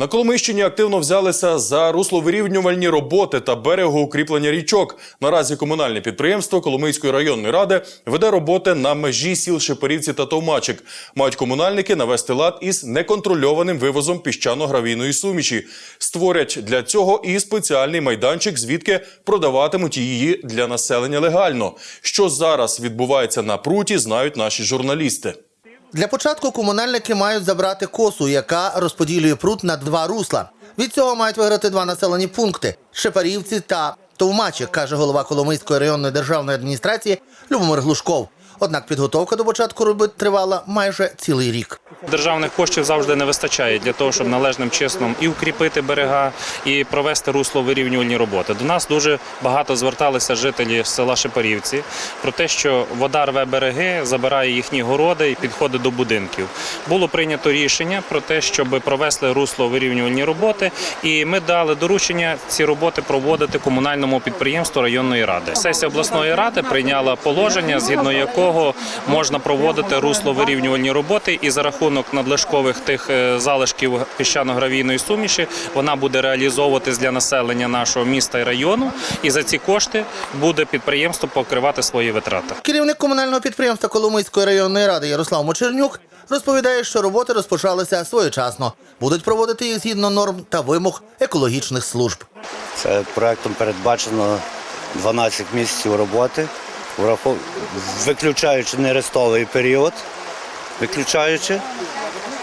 На Коломийщині активно взялися за русловирівнювальні роботи та берегоукріплення річок. Наразі комунальне підприємство Коломийської районної ради веде роботи на межі сіл Шепарівці та Товмачик. Мають комунальники навести лад із неконтрольованим вивозом піщано-гравійної суміші. Створять для цього і спеціальний майданчик, звідки продаватимуть її для населення легально. Що зараз відбувається на пруті, знають наші журналісти. Для початку комунальники мають забрати косу, яка розподілює пруд на два русла. Від цього мають виграти два населені пункти Шепарівці та Товмачі, каже голова Коломийської районної державної адміністрації Любомир Глушков. Однак підготовка до початку робіт тривала майже цілий рік. Державних коштів завжди не вистачає для того, щоб належним чином і укріпити берега, і провести русловирівнювальні роботи. До нас дуже багато зверталися жителі села Шепарівці про те, що вода рве береги, забирає їхні городи і підходить до будинків. Було прийнято рішення про те, щоб провести русловирівнювальні роботи, і ми дали доручення ці роботи проводити комунальному підприємству районної ради. Сесія обласної ради прийняла положення, згідно якого можна проводити русловирівнювальні роботи, і за рахунок надлишкових тих е, залишків піщано-гравійної суміші вона буде реалізовуватись для населення нашого міста і району. І за ці кошти буде підприємство покривати свої витрати. Керівник комунального підприємства Коломийської районної ради Ярослав Мочернюк розповідає, що роботи розпочалися своєчасно. Будуть проводити їх згідно норм та вимог екологічних служб. Це проектом передбачено 12 місяців роботи, виключаючи нерестовий період, виключаючи.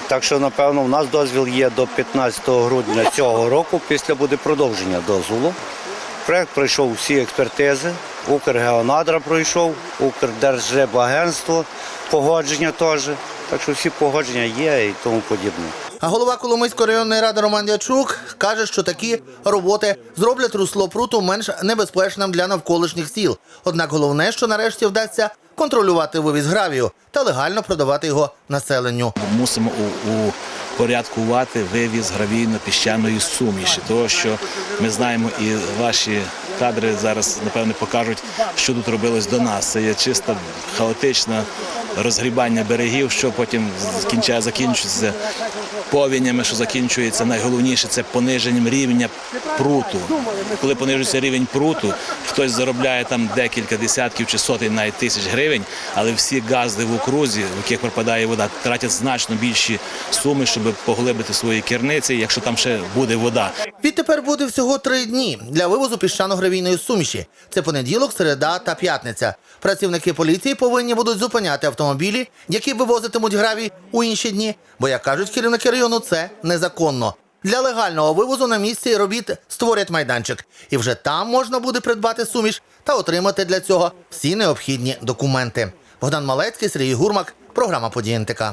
Так що, напевно, у нас дозвіл є до 15 грудня цього року. Після буде продовження дозволу. Проект пройшов всі експертизи, Укргеонадра пройшов, Укрдержребагентство, погодження теж. Так що всі погодження є і тому подібне. Голова Коломийської районної ради Роман Дячук каже, що такі роботи зроблять русло пруту менш небезпечним для навколишніх сіл. Однак головне, що нарешті вдасться контролювати вивіз гравію та легально продавати його населенню. мусимо у, упорядкувати вивіз гравійно-піщаної суміші, того що ми знаємо, і ваші кадри зараз напевне покажуть, що тут робилось до нас. Це є чисто хаотичне розгрібання берегів, що потім закінчає закінчується повінями, що закінчується найголовніше це пониженням рівня пруту. Коли понижується рівень пруту, хтось заробляє там декілька десятків чи сотень навіть тисяч гривень, але всі газди в окрузі, в яких пропадає вода, тратять значно більші суми, щоб поглибити свої керниці, якщо там ще буде вода. Відтепер буде всього три дні для вивозу піщано-гравійної суміші. Це понеділок, середа та п'ятниця. Працівники поліції повинні будуть зупиняти автомобілі, які вивозитимуть гравій у інші дні, бо, як кажуть керівники району, це незаконно. Для легального вивозу на місці робіт створять майданчик, і вже там можна буде придбати суміш та отримати для цього всі необхідні документи. Богдан Малецький, Сергій Гурмак, програма «Події НТК».